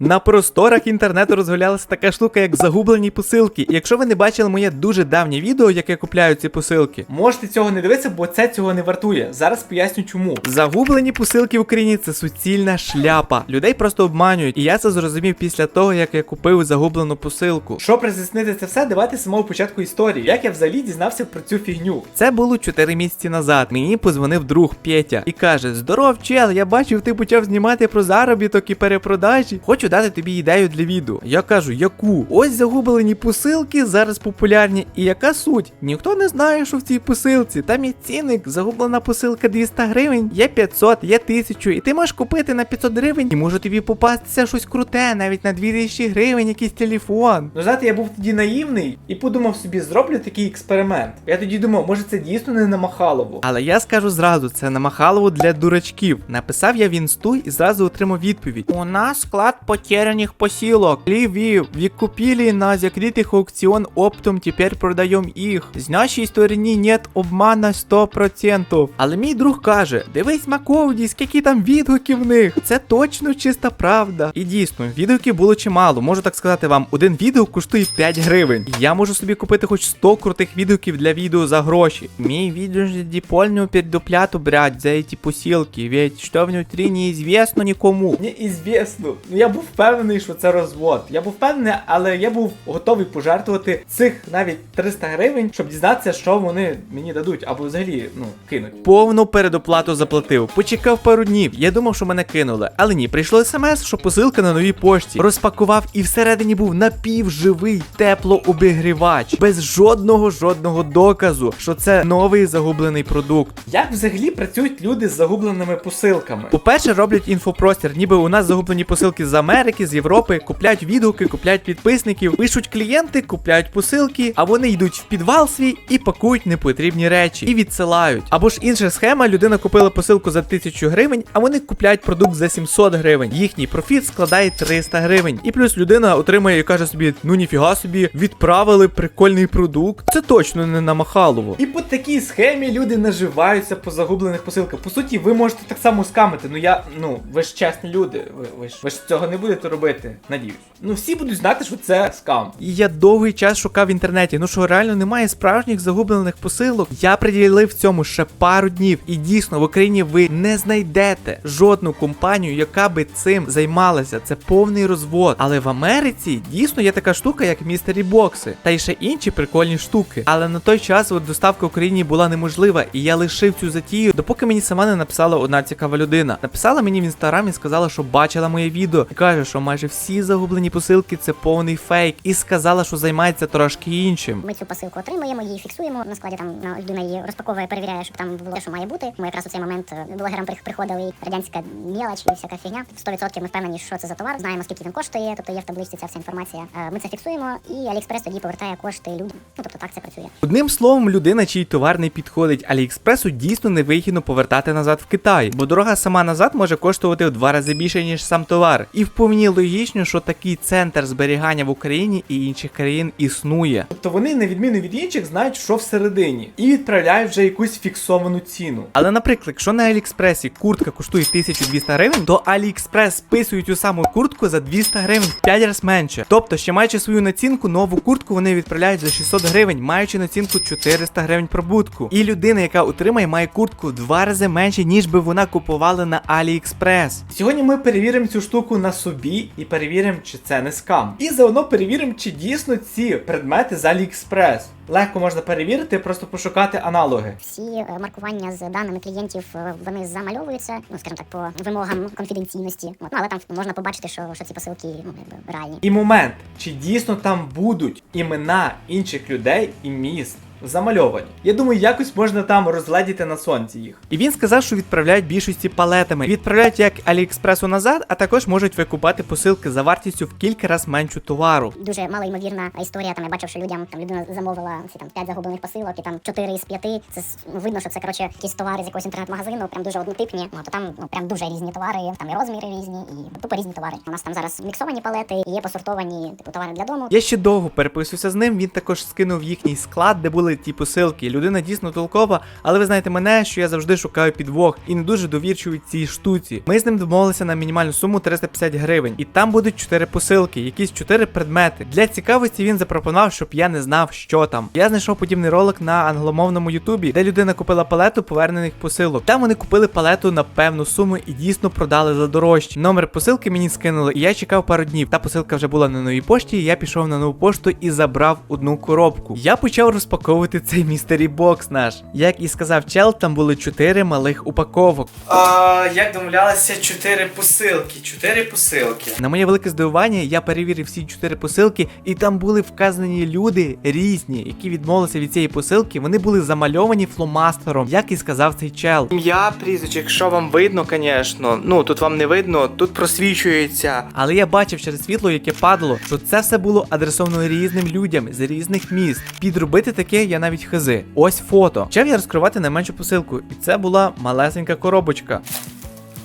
На просторах інтернету розгулялася така штука, як загублені посилки. І якщо ви не бачили моє дуже давнє відео, як я купляю ці посилки, можете цього не дивитися, бо це цього не вартує. Зараз поясню чому. Загублені посилки в Україні це суцільна шляпа. Людей просто обманюють. І я це зрозумів після того, як я купив загублену посилку. Щоб роз'яснити це все, давайте з самого початку історії. Як я взагалі дізнався про цю фігню. Це було 4 місяці назад. Мені позвонив друг Петя і каже: Здоров, чел, я бачив, ти почав знімати про заробіток і перепродажі. Хочу дати тобі ідею для відео. Я кажу, яку? Ось загублені посилки зараз популярні. І яка суть? Ніхто не знає, що в цій посилці. Там є цінник, загублена посилка 200 гривень, є 500, є 1000, і ти можеш купити на 500 гривень, і може тобі попастися щось круте, навіть на 2000 гривень якийсь телефон. Ну знаєте, я був тоді наївний і подумав собі, зроблю такий експеримент. Я тоді думав, може це дійсно не на Махалову. Але я скажу зразу, це на Махалову для дурачків. Написав я в інсту і зразу отримав відповідь. У нас склад потеряних посилок. Львів, ви купили на закрытых аукцион оптом, теперь продаем їх. З нашій сторони нет обмана 100%. Але мій друг каже: дивись Маковді, скільки там відгуків в них. Це точно чиста правда. І дійсно, відгуків було чимало. Можу так сказати вам, один відгук коштує 5 гривень. Я можу собі купити хоч 100 крутих відгуків для відео за гроші. Мій відео ж дипольную передопляту брать за эти посилки, ведь що внутрі неізвісно нікому. Неізвісно. Ну я був впевнений, що це розвод. Я був впевнений, але я був готовий пожертвувати цих навіть 300 гривень, щоб дізнатися, що вони мені дадуть, або взагалі, ну, кинуть. Повну передоплату заплатив. Почекав пару днів. Я думав, що мене кинули. Але ні, прийшло смс, що посилка на новій пошті. Розпакував і всередині був напівживий теплообігрівач. Без жодного жодного доказу, що це новий загублений продукт. Як взагалі працюють люди з загубленими посилками? По-перше, роблять інфопростір, ніби у нас загублені посилки з Америки, з Європи, купляють відгуки, купляють підписників, пишуть клієнти, купляють посилки, а вони йдуть в підвал свій і пакують непотрібні речі і відсилають. Або ж інша схема: людина купила посилку за 1000 гривень, а вони купляють продукт за 700 гривень. Їхній профіт складає 300 гривень. І плюс людина отримує і каже собі: ну ніфіга собі, відправили прикольний продукт. Це точно не на Махалово. І по такій схемі люди наживаються по загублених посилках. По суті, ви можете так само скамити. Ну я, ну, ви ж чесні люди. Ви, ви ж ви ж цього не будете робити. Надіюсь. Ну всі будуть знати, що це скам. І я довгий час шукав в інтернеті. Ну що реально немає справжніх загублених посилок. Я приділив цьому ще пару днів. І дійсно в Україні ви не знайдете жодну компанію, яка би цим займалася. Це повний розвод. Але в Америці дійсно є така штука, як містері бокси, та й ще інші прикольні штуки. Але на той час от доставка в Україні була неможлива, і я лишив цю затію, допоки мені сама не написала одна цікава людина. Написала мені в інстаграмі, сказала, що бачила моє відео, і каже, що майже всі загублені посилки це повний фейк, і сказала, що займається трошки іншим. Ми цю посилку отримуємо, її фіксуємо. На складі там людина її розпаковує, перевіряє, щоб там було те, що має бути. Ми якраз у цей момент е, блогерам при- приходили і радянська мелоч і всяка фігня. 100% ми впевнені, що це за товар. Знаємо, скільки він коштує, тобто є в табличці ця вся інформація. Е, Ми це фіксуємо, і Аліекспрес тоді повертає кошти людям. Ну тобто так це працює. Одним словом, людина, чий товар не підходить Аліекспресу, дійсно невигідно повертати назад в Китай, бо дорога сама назад може коштувати в два рази більше, ніж сам товар. І вповні логічно, що такий центр зберігання в Україні і інших країн існує. Тобто вони, на відміну від інших, знають, що всередині, і відправляють вже якусь фіксовану ціну. Але, наприклад, якщо на Аліекспресі куртка коштує 1200 гривень, то Аліекспрес списують цю саму куртку за 200 гривень в 5 разів менше. Тобто, ще маючи свою націнку, нову куртку вони відправляють за 600 гривень, маючи націнку 400 гривень прибутку. І людина, яка отримає, має куртку в два рази менше, ніж би вона купувала на Аліекспрес. Сьогодні ми перевіримо цю штуку на собі і перевіримо, чи це не скам. І заодно перевіримо, чи дійсно ці предмети з Аліекспрес. Легко можна перевірити, просто пошукати аналоги. Всі е, маркування з даними клієнтів е, вони замальовуються, ну скажімо так, по вимогам конфіденційності. Ну, але там можна побачити, що, що ці посилки ну, реальні. І момент, чи дійсно там будуть імена інших людей і міст. Замальовані. Я думаю, якось можна там розгледіти на сонці їх. І він сказав, що відправляють більшості палетами. Відправляють як Аліекспресу назад, а також можуть викупати посилки за вартістю в кілька разів меншу товару. Дуже малоймовірна історія. Там я бачив, що людям там людина замовила ці там 5 загублених посилок, і там 4 із 5. Це ну, видно, що це коротше якісь товари з якогось інтернет-магазину, прям дуже однотипні. Ну то там ну прям дуже різні товари, там і розміри різні, і тупо різні товари. У нас там зараз міксовані палети, і є посортовані типу товари для дому. Я ще довго переписувався з ним. Він також скинув їхній склад, де були були ті посилки. Людина дійсно толкова, але ви знаєте мене, що я завжди шукаю підвох і не дуже довірчую цій штуці. Ми з ним домовилися на мінімальну суму 350 гривень, і там будуть 4 посилки, якісь 4 предмети. Для цікавості він запропонував, щоб я не знав, що там. Я знайшов подібний ролик на англомовному ютубі, де людина купила палету повернених посилок. Там вони купили палету на певну суму і дійсно продали за дорожче. Номер посилки мені скинули, і я чекав пару днів. Та посилка вже була на новій пошті. і Я пішов на нову пошту і забрав одну коробку. Я почав розпаковувати цей містері бокс наш. Як і сказав чел, там були 4 малих упаковок. А, як домовлялися, 4 посилки. 4 посилки. На моє велике здивування, я перевірив всі 4 посилки, і там були вказані люди різні, які відмовилися від цієї посилки. Вони були замальовані фломастером, як і сказав цей чел. Ім'я, прізвище, якщо вам видно, звісно. Ну тут вам не видно, тут просвічується. Але я бачив через світло, яке падало, що це все було адресовано різним людям з різних міст. Підробити таке я навіть хизи. Ось фото. Почав я розкривати найменшу посилку, і це була малесенька коробочка.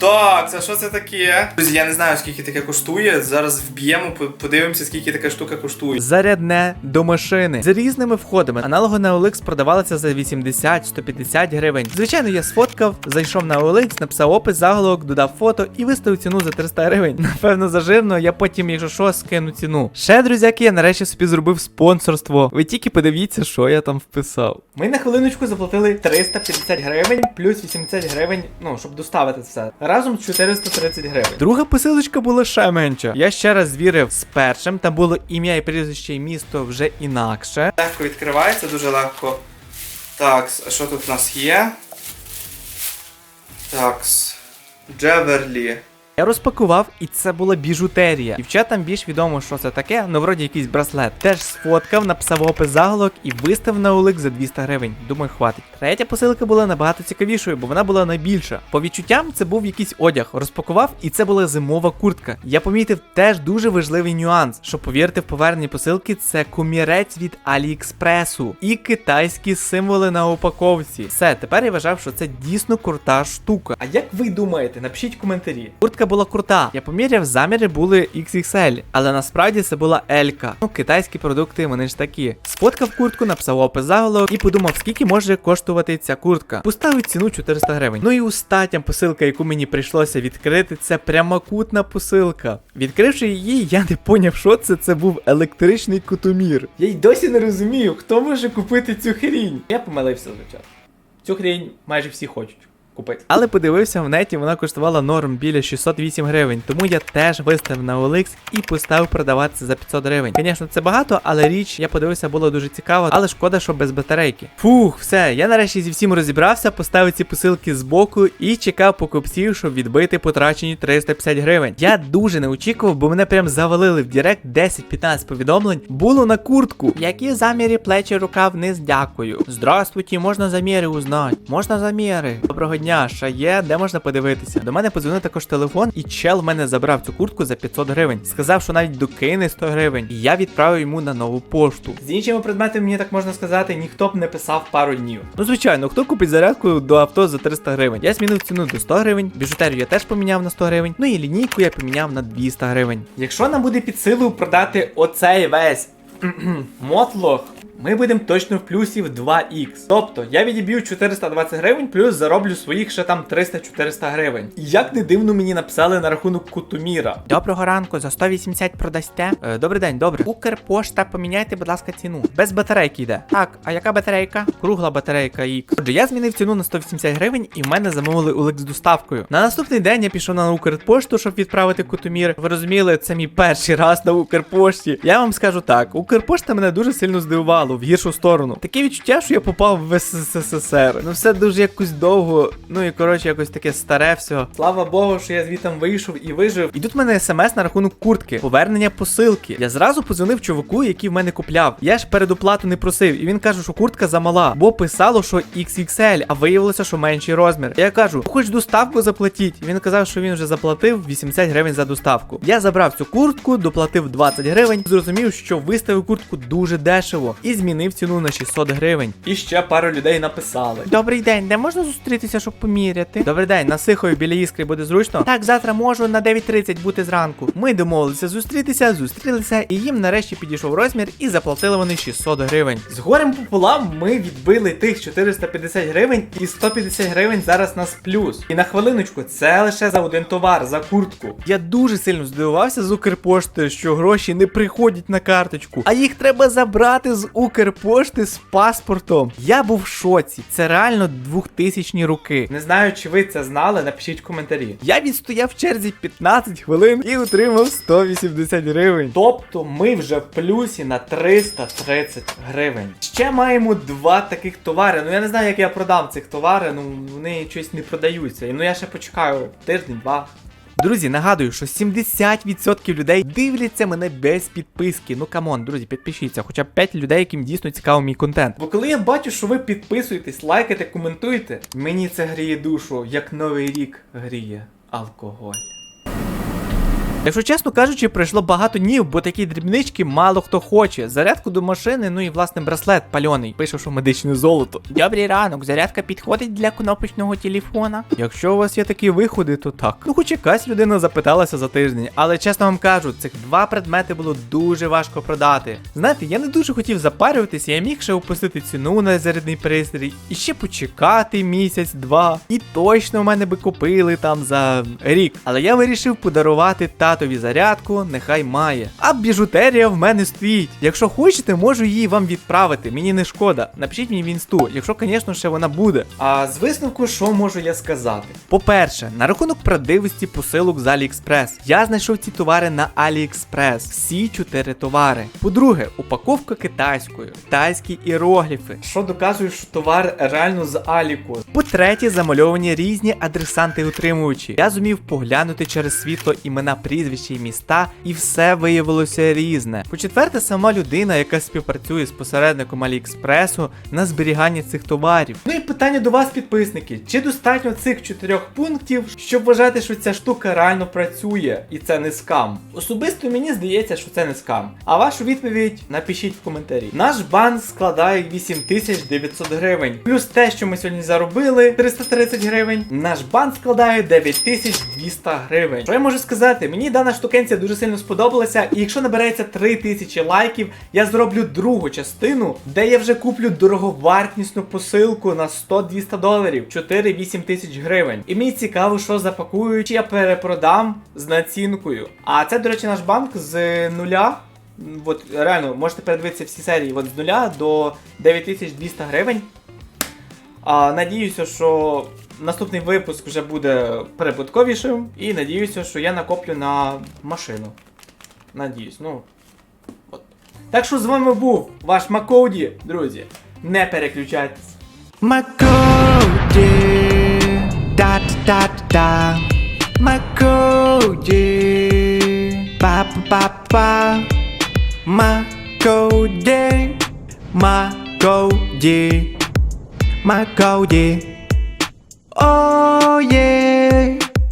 Так, це що це таке? Друзі, я не знаю, скільки таке коштує. Зараз вб'ємо, подивимося, скільки така штука коштує. Зарядне до машини з різними входами. Аналоги на OLX продавалися за 80-150 гривень. Звичайно, я сфоткав, зайшов на OLX, написав опис, заголовок, додав фото і виставив ціну за 300 гривень. Напевно, зажирно, я потім, якщо що, скину ціну. Ще, друзяки, я нарешті собі зробив спонсорство. Ви тільки подивіться, що я там вписав. Ми на хвилиночку заплатили 350 гривень плюс 80 гривень, ну, щоб доставити це все. Разом 430 гривень. Друга посилочка була ще менша. Я ще раз звірив з першим, там було ім'я і прізвище і місто вже інакше. Легко відкривається, дуже легко. Так, а що тут у нас є? Такс. Джеверлі. Я розпакував, і це була біжутерія. Дівчатам більш відомо, що це таке, ну вроді якийсь браслет. Теж сфоткав, написав опис заголовок і вистав на улик за 200 гривень. Думаю, хватить. Третя посилка була набагато цікавішою, бо вона була найбільша. По відчуттям це був якийсь одяг. Розпакував, і це була зимова куртка. Я помітив теж дуже важливий нюанс, що повірте в повернені посилки, це комірець від Аліекспресу і китайські символи на упаковці. Все, тепер я вважав, що це дійсно крута штука. А як ви думаєте? Напишіть коментарі. Куртка була крута. Я поміряв, заміри були XXL, але насправді це була L. Ну, китайські продукти, вони ж такі. Сфоткав куртку, написав опис заголовок і подумав, скільки може коштувати ця куртка. Поставив ціну 400 гривень. Ну і остання посилка, яку мені прийшлося відкрити, це прямокутна посилка. Відкривши її, я не поняв, що це. Це був електричний кутомір. Я й досі не розумію, хто може купити цю хрінь. Я помилився, звичайно. Цю хрінь майже всі хочуть. Купити. Але подивився в неті, вона коштувала норм біля 608 гривень, тому я теж виставив на OLX і поставив продаватися за 500 гривень. Звісно, це багато, але річ, я подивився, було дуже цікаво, але шкода, що без батарейки. Фух, все, я нарешті зі всім розібрався, поставив ці посилки збоку і чекав покупців, щоб відбити потрачені 350 гривень. Я дуже не очікував, бо мене прям завалили в Директ 10-15 повідомлень. Було на куртку. Які заміри плечі рука вниз, дякую. Здравствуйте, можна заміри узнати. Можна заміри. Доброго дня, ще є, де можна подивитися. До мене подзвонив також телефон, і чел в мене забрав цю куртку за 500 гривень. Сказав, що навіть докине 100 гривень. І я відправив йому на нову пошту. З іншими предметами, мені так можна сказати, ніхто б не писав пару днів. Ну, звичайно, хто купить зарядку до авто за 300 гривень? Я змінив ціну до 100 гривень, біжутерію я теж поміняв на 100 гривень, ну і лінійку я поміняв на 200 гривень. Якщо нам буде під силу продати оцей весь мотлох, ми будемо точно в плюсі в 2х. Тобто я відіб'ю 420 гривень, плюс зароблю своїх ще там 300-400 гривень. Як не дивно мені написали на рахунок Кутуміра. Доброго ранку, за 180 продасте. Е, добрий день, добре. Укрпошта, поміняйте, будь ласка, ціну. Без батарейки йде. Так, а яка батарейка? Кругла батарейка X. Отже, я змінив ціну на 180 гривень і в мене замовили улик з доставкою. На наступний день я пішов на Укрпошту, щоб відправити Кутумір. Ви розуміли, це мій перший раз на Укрпошті. Я вам скажу так, Укрпошта мене дуже сильно здивувало в гіршу сторону. Таке відчуття, що я попав в СССР. Ну все дуже якось довго. Ну і коротше, якось таке старе все. Слава Богу, що я звітом вийшов і вижив. І тут в мене смс на рахунок куртки, повернення посилки. Я зразу подзвонив чуваку, який в мене купляв. Я ж передоплату не просив, і він каже, що куртка замала, бо писало, що XXL, а виявилося, що менший розмір. Я кажу, хоч доставку заплатіть. Він казав, що він вже заплатив 80 гривень за доставку. Я забрав цю куртку, доплатив 20 гривень, зрозумів, що виставив куртку дуже дешево і змінив ціну на 600 гривень. І ще пару людей написали. Добрий день, де можна зустрітися, щоб поміряти? Добрий день, на Сихові біля іскри буде зручно. Так, завтра можу на 9.30 бути зранку. Ми домовилися зустрітися, зустрілися, і їм нарешті підійшов розмір і заплатили вони 600 гривень. З горем пополам ми відбили тих 450 гривень і 150 гривень зараз нас плюс. І на хвилиночку, це лише за один товар, за куртку. Я дуже сильно здивувався з Укрпошти, що гроші не приходять на карточку, а їх треба забрати з Укрпошти з паспортом. Я був в шоці. Це реально 2000 роки. Не знаю, чи ви це знали, напишіть в коментарі. Я відстояв в черзі 15 хвилин і отримав 180 гривень. Тобто ми вже в плюсі на 330 гривень. Ще маємо два таких товари. Ну я не знаю, як я продам цих товари, ну вони щось не продаються. І, Ну я ще почекаю тиждень-два. Друзі, нагадую, що 70% людей дивляться мене без підписки. Ну камон, друзі, підпишіться, хоча б 5 людей, яким дійсно цікавий мій контент. Бо коли я бачу, що ви підписуєтесь, лайкаєте, коментуєте, мені це гріє душу, як новий рік гріє алкоголь. Якщо чесно кажучи, пройшло багато днів, бо такі дрібнички мало хто хоче. Зарядку до машини, ну і власне браслет пальоний. Пише, що медичне золото. Добрий ранок, зарядка підходить для кнопочного телефона. Якщо у вас є такі виходи, то так. Ну хоч якась людина запиталася за тиждень, але чесно вам кажу, цих два предмети було дуже важко продати. Знаєте, я не дуже хотів запарюватися, я міг ще опустити ціну на зарядний пристрій і ще почекати місяць-два. І точно в мене би купили там за рік. Але я вирішив подарувати татові зарядку, нехай має. А біжутерія в мене стоїть. Якщо хочете, можу її вам відправити. Мені не шкода. Напишіть мені в інсту, якщо, звісно, ще вона буде. А з висновку, що можу я сказати? По-перше, на рахунок правдивості посилок з AliExpress. Я знайшов ці товари на AliExpress. Всі чотири товари. По-друге, упаковка китайською, тайські іерогліфи, що доказує, що товар реально з Аліку. По-третє, замальовані різні адресанти-утримувачі. Я зумів поглянути через світло імена прізвища і міста, і все виявилося різне. По-четверте, сама людина, яка співпрацює з посередником Аліекспресу на зберігання цих товарів. Ну і питання до вас, підписники: чи достатньо цих чотирьох пунктів, щоб вважати, що ця штука реально працює і це не скам? Особисто мені здається, що це не скам. А вашу відповідь напишіть в коментарі. Наш бан складає 8900 гривень. Плюс те, що ми сьогодні заробили 330 гривень. Наш бан складає 9200 гривень. Що я можу сказати? Мені дана штукенція дуже сильно сподобалася, і якщо набереться 3000 лайків, я зроблю другу частину, де я вже куплю дороговартісну посилку на 100-200 доларів, 4-8 тисяч гривень. І мені цікаво, що запакую, чи я перепродам з націнкою. А це, до речі, наш банк з нуля. От реально можете передивитися всі серії от з нуля до 9200 гривень. А, надіюся, що наступний випуск вже буде прибутковішим. І надіюся, що я накоплю на машину. Надіюсь, ну. От. Так що з вами був ваш Макоуді, друзі. Не переключайтесь. Макоуді. Да-да-да. Макоуді. Па-па-па-па. Макоуді. Макоуді. my goal, yeah. Oh, yeah.